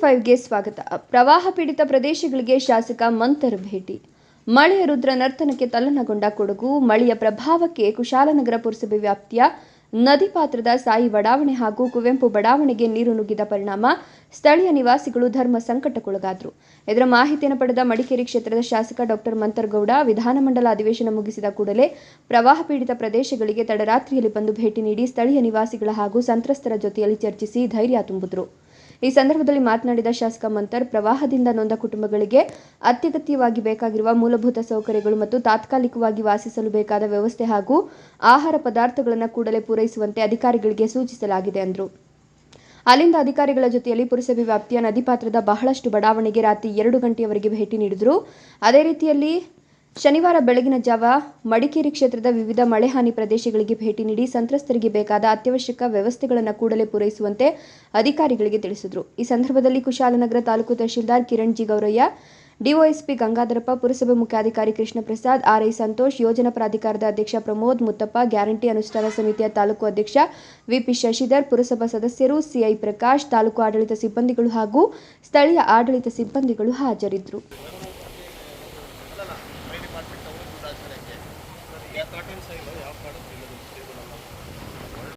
ಫೈವ್ಗೆ ಸ್ವಾಗತ. ಪ್ರವಾಹ ಪೀಡಿತ ಪ್ರದೇಶಗಳಿಗೆ ಶಾಸಕ ಮಂತರ್ ಭೇಟಿ. ಮಳೆಯ ರುದ್ರ ನರ್ತನಕ್ಕೆ ತಲ್ಲಣಗೊಂಡ ಕೊಡಗು, ಮಳೆಯ ಪ್ರಭಾವಕ್ಕೆ ಕುಶಾಲನಗರ ಪುರಸಭೆ ವ್ಯಾಪ್ತಿಯ ನದಿ ಪಾತ್ರದ ಸಾಯಿ ಬಡಾವಣೆ ಹಾಗೂ ಕುವೆಂಪು ಬಡಾವಣೆಗೆ ನೀರು ನುಗ್ಗಿದ ಪರಿಣಾಮ ಸ್ಥಳೀಯ ನಿವಾಸಿಗಳು ಧರ್ಮ ಸಂಕಟಕ್ಕೊಳಗಾದರು. ಇದರ ಮಾಹಿತಿಯನ್ನು ಪಡೆದ ಮಡಿಕೇರಿ ಕ್ಷೇತ್ರದ ಶಾಸಕ ಡಾಕ್ಟರ್ ಮಂತರ್ಗೌಡ ವಿಧಾನಮಂಡಲ ಅಧಿವೇಶನ ಮುಗಿಸಿದ ಕೂಡಲೇ ಪ್ರವಾಹ ಪೀಡಿತ ಪ್ರದೇಶಗಳಿಗೆ ತಡರಾತ್ರಿಯಲ್ಲಿ ಬಂದು ಭೇಟಿ ನೀಡಿ ಸ್ಥಳೀಯ ನಿವಾಸಿಗಳ ಹಾಗೂ ಸಂತ್ರಸ್ತರ ಜೊತೆಯಲ್ಲಿ ಚರ್ಚಿಸಿ ಧೈರ್ಯ ತುಂಬಿದರು. ಈ ಸಂದರ್ಭದಲ್ಲಿ ಮಾತನಾಡಿದ ಶಾಸಕ ಮಂತರ್ ಪ್ರವಾಹದಿಂದ ನೊಂದ ಕುಟುಂಬಗಳಿಗೆ ಅತ್ಯಗತ್ಯವಾಗಿ ಬೇಕಾಗಿರುವ ಮೂಲಭೂತ ಸೌಕರ್ಯಗಳು ಮತ್ತು ತಾತ್ಕಾಲಿಕವಾಗಿ ವಾಸಿಸಲು ಬೇಕಾದ ವ್ಯವಸ್ಥೆ ಹಾಗೂ ಆಹಾರ ಪದಾರ್ಥಗಳನ್ನು ಕೂಡಲೇ ಪೂರೈಸುವಂತೆ ಅಧಿಕಾರಿಗಳಿಗೆ ಸೂಚಿಸಲಾಗಿದೆ ಎಂದರು ಅಲ್ಲಿಂದ ಅಧಿಕಾರಿಗಳ ಜೊತೆಯಲ್ಲಿ ಪುರಸಭೆ ವ್ಯಾಪ್ತಿಯ ನದಿ ಪಾತ್ರದ ಬಹಳಷ್ಟು ಬಡಾವಣೆಗೆ ರಾತ್ರಿ ಎರಡು ಗಂಟೆಯವರೆಗೆ ಭೇಟಿ ನೀಡಿದರು. ಅದೇ ರೀತಿಯಲ್ಲಿ ಶನಿವಾರ ಬೆಳಗಿನ ಜಾವ ಮಡಿಕೇರಿ ಕ್ಷೇತ್ರದ ವಿವಿಧ ಮಳೆ ಹಾನಿ ಪ್ರದೇಶಗಳಿಗೆ ಭೇಟಿ ನೀಡಿ ಸಂತ್ರಸ್ತರಿಗೆ ಬೇಕಾದ ಅತ್ಯವಶ್ಯಕ ವ್ಯವಸ್ಥೆಗಳನ್ನು ಕೂಡಲೇ ಪೂರೈಸುವಂತೆ ಅಧಿಕಾರಿಗಳಿಗೆ ತಿಳಿಸಿದರು. ಈ ಸಂದರ್ಭದಲ್ಲಿ ಕುಶಾಲನಗರ ತಾಲೂಕು ತಹಶೀಲ್ದಾರ್ ಕಿರಣ್ ಜಿ ಗೌರಯ್ಯ ಡಿಒಎಸ್ಪಿ ಗಂಗಾಧರಪ್ಪ, ಪುರಸಭೆ ಮುಖ್ಯಾಧಿಕಾರಿ ಕೃಷ್ಣ ಪ್ರಸಾದ್, ಆರ್ಐ ಸಂತೋಷ್, ಯೋಜನಾ ಪ್ರಾಧಿಕಾರದ ಅಧ್ಯಕ್ಷ ಪ್ರಮೋದ್, ಮುತ್ತಪ್ಪ, ಗ್ಯಾರಂಟಿ ಅನುಷ್ಠಾನ ಸಮಿತಿಯ ತಾಲೂಕು ಅಧ್ಯಕ್ಷ ವಿಪಿ ಶಶಿಧರ್, ಪುರಸಭಾ ಸದಸ್ಯರು ಸಿಐ ಪ್ರಕಾಶ್, ತಾಲೂಕು ಆಡಳಿತ ಸಿಬ್ಬಂದಿಗಳು ಹಾಗೂ ಸ್ಥಳೀಯ ಆಡಳಿತ ಸಿಬ್ಬಂದಿಗಳು ಹಾಜರಿದ್ದರು ತರಕಾರಿ ಸೈಲು ಯಾವ ಕಾಡು